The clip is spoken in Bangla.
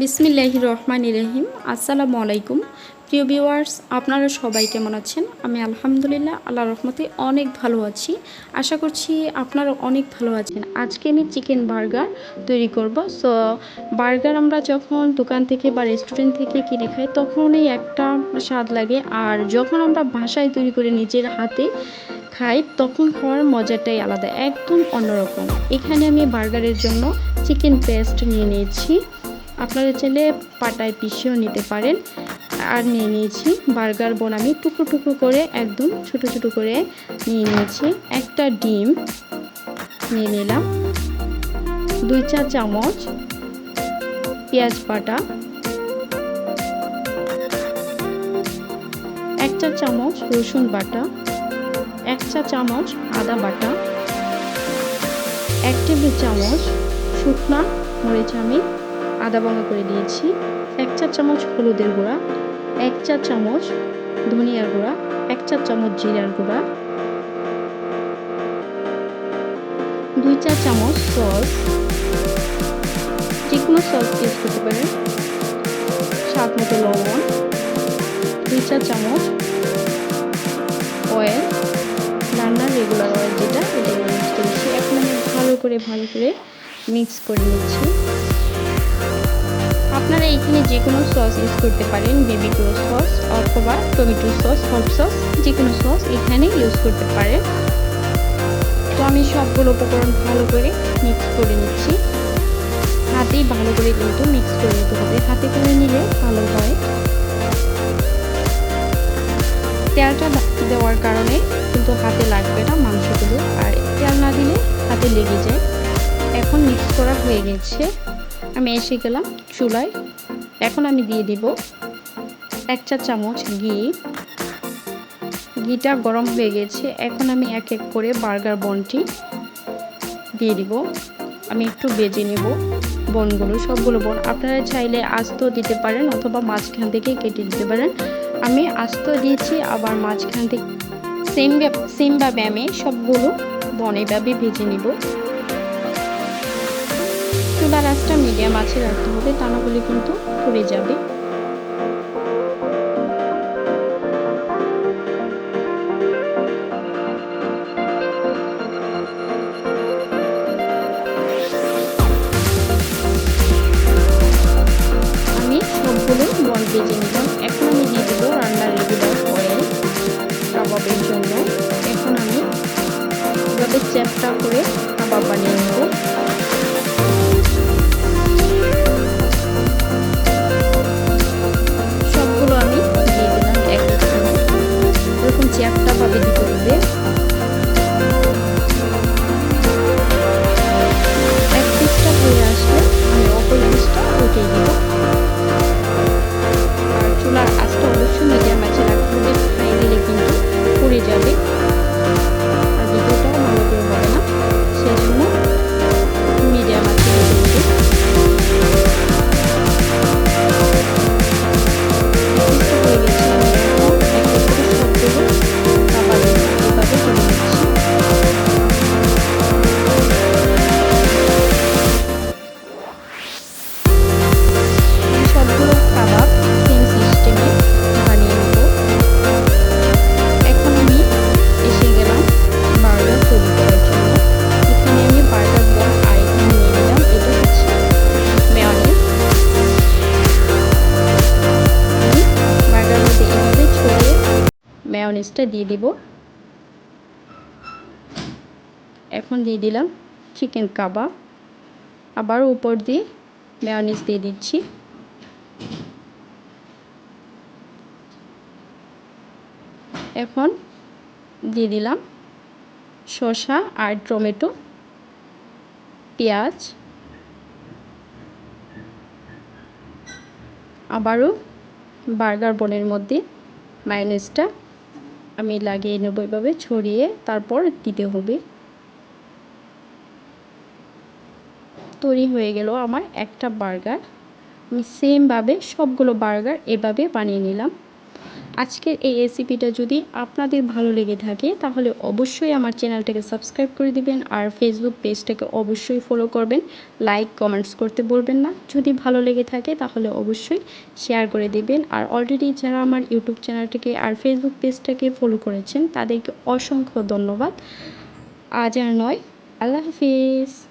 বিসমিল্লাহি রহমান রহিম। আসসালামু আলাইকুম। প্রিয় ভিউয়ার্স, আপনারা সবাই কেমন আছেন? আমি আলহামদুলিল্লাহ আল্লাহ রহমতে অনেক ভালো আছি। আশা করছি আপনারা অনেক ভালো আছেন। আজকে আমি চিকেন বার্গার তৈরি করব। সো বার্গার আমরা যখন দোকান থেকে বা রেস্টুরেন্ট থেকে কিনে খাই, তখনই একটা স্বাদ লাগে। আর যখন আমরা বাসায় তৈরি করে নিজের হাতে খাই, তখন খাওয়ার মজাটাই আলাদা, একদম অন্যরকম। এখানে আমি বার্গারের জন্য চিকেন পেস্ট নিয়ে নিয়েছি। আপনারা চাইলে পাটায় পিষেও নিতে পারেন। আর নিয়ে নিয়েছি বার্গার বোন, আমি টুকরো টুকরো করে একদম ছোট ছোট করে নিয়ে নিয়েছি। একটা ডিম নিয়ে নিলাম, দুই চা চামচ পেঁয়াজ বাটা, এক চা চামচ রসুন বাটা, এক চা চামচ আদা বাটা, এক টেবিল চামচ শুকনা মরিচ আমি আদা বাঙা করে দিয়েছি। এক চা চামচ হলুদের গুঁড়া, এক চা চামচ ধনিয়ার গুঁড়া, এক চা চামচ জিরার গুঁড়া, দুই চা চামচ সস। যে কোনো সস ইউজ করতে পারেন। স্বাদ মতো লবণ, দুই চা চামচ অয়েল, রান্নার রেগুলার অয়েল যেটা, এটা ইউজ করেছি। এখন আমি ভালো করে ভালো করে মিক্স করে নিচ্ছি। আপনারা এখানে যে কোনো সস ইউজ করতে পারেন বেবি ক্রো সস অথবা টমেটো সস হট সস, যে কোনো সস এখানে ইউজ করতে পারেন। তো আমি সবগুলো উপকরণ ভালো করে মিক্স করে নিচ্ছি। হাতেই ভালো করে কিন্তু মিক্স করে নিতে হবে। হাতে করে নিলে ভালো হয়। তেলটা দেওয়ার কারণে কিন্তু হাতে লাগবে না মাংসগুলো। আর তেল না দিলে হাতে লেগে যায়। এখন মিক্স করা হয়ে গেছে। আমি এসে গেলাম চুলায়। এখন আমি দিয়ে দিব এক চা চামচ ঘি। ঘিটা গরম হয়ে গেছে। এখন আমি এক এক করে বার্গার বনটি দিয়ে দিব। আমি একটু বেজে নেব বনগুলো, সবগুলো বন। আপনারা চাইলে আস্ত দিতে পারেন অথবা মাঝখান থেকে কেটে দিতে পারেন। আমি আস্ত দিয়েছি, আবার মাঝখান থেকে সেম সেমভাবে আমি সবগুলো বন এভাবে ভেজে নিব। চুলার আঁচটা মিডিয়াম আছে, রাখতে হবে তা না কিন্তু পুড়ে যাবে। আমি সবগুলো বল ভেজে নিলাম। এখন আমি দিয়ে দেবো রান্নার রেগুলার অয়েল কাবাবের জন্য। এখন আমি এভাবে চ্যাপটা করে কাবাব বানিয়ে মেয়নিজটা দিয়ে দিব। এখন দিয়ে দিলাম চিকেন কাবাব আবার উপর দিয়ে মেয়নিজ দিয়ে দিচ্ছি। এখন দিয়ে দিলাম শসা আর টমেটো, পেঁয়াজ। আবারও বার্গার বনের মধ্যে মায়োনিজটা আমি লাগিয়ে নেব এভাবে, ছড়িয়ে তারপর দিতে হবে। তৈরি হয়ে গেল আমার একটা বার্গার। আমি সেমভাবে সবগুলো বার্গার এভাবে বানিয়ে নিলাম। আজকের এই রেসিপিটা যদি আপনাদের ভালো লেগে থাকে, তাহলে অবশ্যই আমার চ্যানেলটাকে সাবস্ক্রাইব করে দিবেন আর ফেসবুক পেজটাকে অবশ্যই ফলো করবেন। লাইক কমেন্টস করতে বলবেন না। যদি ভালো লেগে থাকে, তাহলে অবশ্যই শেয়ার করে দিবেন। আর অলরেডি যারা আমার ইউটিউব চ্যানেলটাকে আর ফেসবুক পেজটাকে ফলো করেছেন, তাদেরকে অসংখ্য ধন্যবাদ। আজ আর নয়। আল্লাহ হাফিজ।